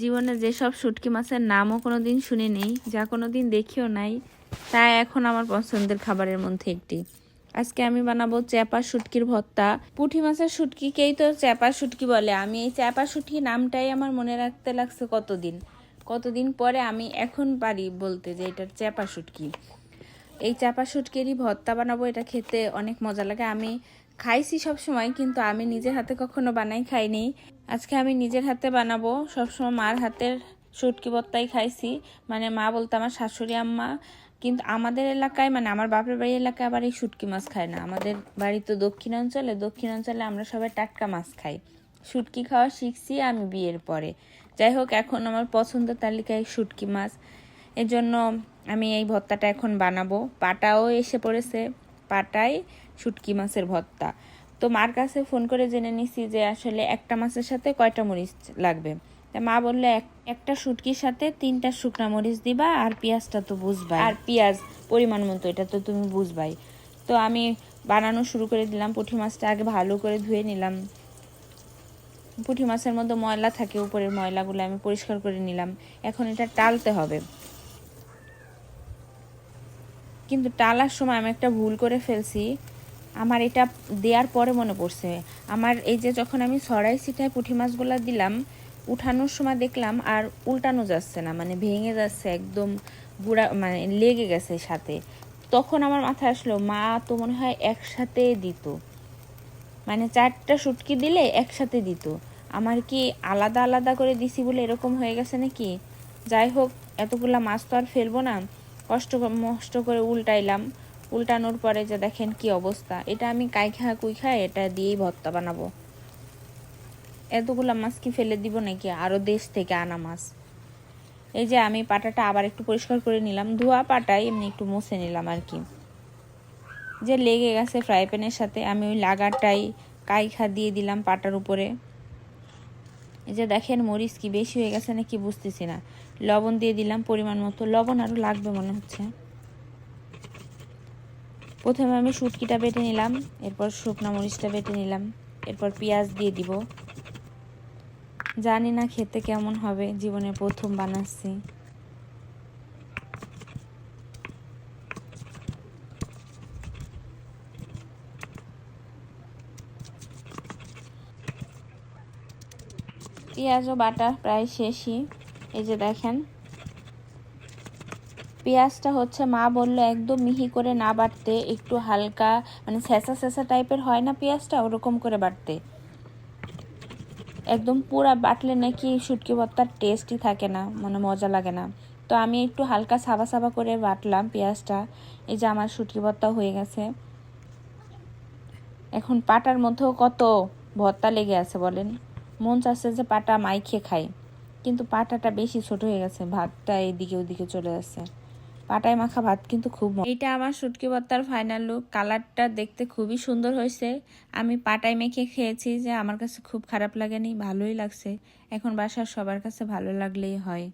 জীবনে যেসব শুটকি মাছের নামও কোনো দিন শুনিনি, যা কোনো দিন দেখিও নাই, তা এখন আমার পছন্দের খাবারের মধ্যে একটি। আজকে আমি বানাবো চ্যাপা শুটকির ভর্তা। পুঁটি মাছের শুটকিকেই তো চ্যাপা শুটকি বলে। আমি এই চ্যাপা শুটকি নামটাই আমার মনে রাখতে লাগছে কতদিন। কতদিন পরে আমি এখন পারি বলতে যে এটা চ্যাপা শুটকি। এই চাপা শুটকিরই ভর্তা বানাবো, এটা খেতে অনেক মজা লাগে। আমি খাইছি সব সময় কিন্তু আমি নিজের হাতে কখনো বানাই খাইনি। আজকে আমি নিজের হাতে বানাবো, সবসময় মার হাতের শুটকি ভর্তাই খাইছি। মানে মা বলতো আমার শাশুড়ি আম্মা, কিন্তু আমাদের এলাকায় মানে আমার বাপের বাড়ি এলাকায় আবার এই শুটকি মাছ খায় না। আমাদের বাড়ি তো দক্ষিণাঞ্চলে দক্ষিণাঞ্চলে আমরা সবাই টাটকা মাছ খাই। শুটকি খাওয়া শিখছি আমি বিয়ের পরে। যাই হোক, এখন আমার পছন্দের তালিকায় শুটকি মাছ। এজন্য আমি এই ভর্তাটা এখন বানাবো। পাটাও এসে পড়েছে। পাটায় শুটকি মাছের ভর্তা। তো মার কাছে ফোন করে জেনে নিছি যে আসলে একটা মাছের সাথে কয়টা মরিচ লাগবে। তা মা বললে, এক, একটা শুটকির সাথে তিনটা শুকনা মরিচ দিবা আর পেঁয়াজটা তো বুঝবাই। আর পেঁয়াজ, পরিমাণ মতো, এটা তো তুমি বুঝবাই। তো আমি বানানো শুরু করে দিলাম, পুঁটি মাছটা আগে ভালো করে ধুয়ে নিলাম। পুঁটি মাছের মধ্যে ময়লা থাকে, উপরের ময়লাগুলো আমি পরিষ্কার করে নিলাম। এখন এটা টালতে হবে। কিন্তু টালার সময় আমি একটা ভুল করে ফেলছি। আমার এটা দেওয়ার পরে মনে পড়ছে। আমার এই যে যখন আমি সরাই সিটায় পুঁটি মাছগুলো দিলাম, উঠানোর সময় দেখলাম আর উল্টানো যাচ্ছে না মানে ভেঙে যাচ্ছে, একদম গুঁড়া মানে লেগে গেছে সাথে। তখন আমার মাথায় আসলো, মা, তো মনে হয় একসাথে দিত। মানে চারটা শুটকি দিলে একসাথে দিত। আমার কি আলাদা আলাদা করে দিছি বলে এরকম হয়ে গেছে নাকি? যাই হোক, এতগুলা মাছ তো আর ফেলব না। কষ্ট মষ্ট করে উল্টাইলাম। উল্টানোর পরে যে দেখেন কি অবস্থা। এটা আমি কাইখা কুইখা এটা দিয়েই ভর্তা বানাবো। এতগুলা মাছ কি ফেলে দিব নাকি? আরও দেশ থেকে আনা মাছ। এই যে আমি পাটাটা আবার একটু পরিষ্কার করে নিলাম। ধোয়া পাটাই এমনি একটু মুছে নিলাম আর কি। যে লেগে গেছে ফ্রাই প্যানের সাথে, আমি ওই লাগারটাই কাইখা দিয়ে দিলাম পাটার উপরে। এই যে দেখেন মরিচ কি বেশি হয়ে গেছে নাকি বুঝতেছি না। লবণ দিয়ে দিলাম পরিমাণ মতো। লবণ আরও লাগবে মনে হচ্ছে। প্রথমে আমি শুটকিটা বেটে নিলাম, এরপর শুকনা মরিচটা বেটে নিলাম, এরপর পেঁয়াজ দিয়ে দিব। জানি না খেতে কেমন হবে, জীবনে প্রথম বানাচ্ছি। পেঁয়াজও বাটা প্রায় শেষই। এই যে দেখেন। পেঁয়াজটা হচ্ছে মা বলল একদম মিহি করে না বাটতে, একটু হালকা মানে ছেঁচা ছেঁচা টাইপের হয় না পেঁয়াজটা, ওরকম করে বাটতে। একদম পুরা বাটলে নাকি শুটকি ভর্তার টেস্টই থাকে না মানে মজা লাগে না। তো আমি একটু হালকা সাবা সাবা করে বাটলাম পেঁয়াজটা। এই যে আমার শুটকি ভর্তা হয়ে গেছে। এখন পাটার মধ্যেও কত ভর্তা লেগে আছে বলেন। মন চাচ্ছে যে পাটা মাইখে খাই। কিন্তু পাটাটা বেশি ছোট হয়ে গেছে, ভাতটা এদিকে ওদিকে চলে যাচ্ছে। পাটায় মাখা ভাত কিন্তু খুব এটা আমার শুটকি ভর্তার ফাইনাল লুক কালারটা দেখতে খুবই সুন্দর হয়েছে। আমি পাটায় মেখে খেয়েছি যে আমার কাছে খুব খারাপ লাগেনি, ভালোই লাগছে। এখন বাসার সবার কাছে ভালো লাগলেই হয়।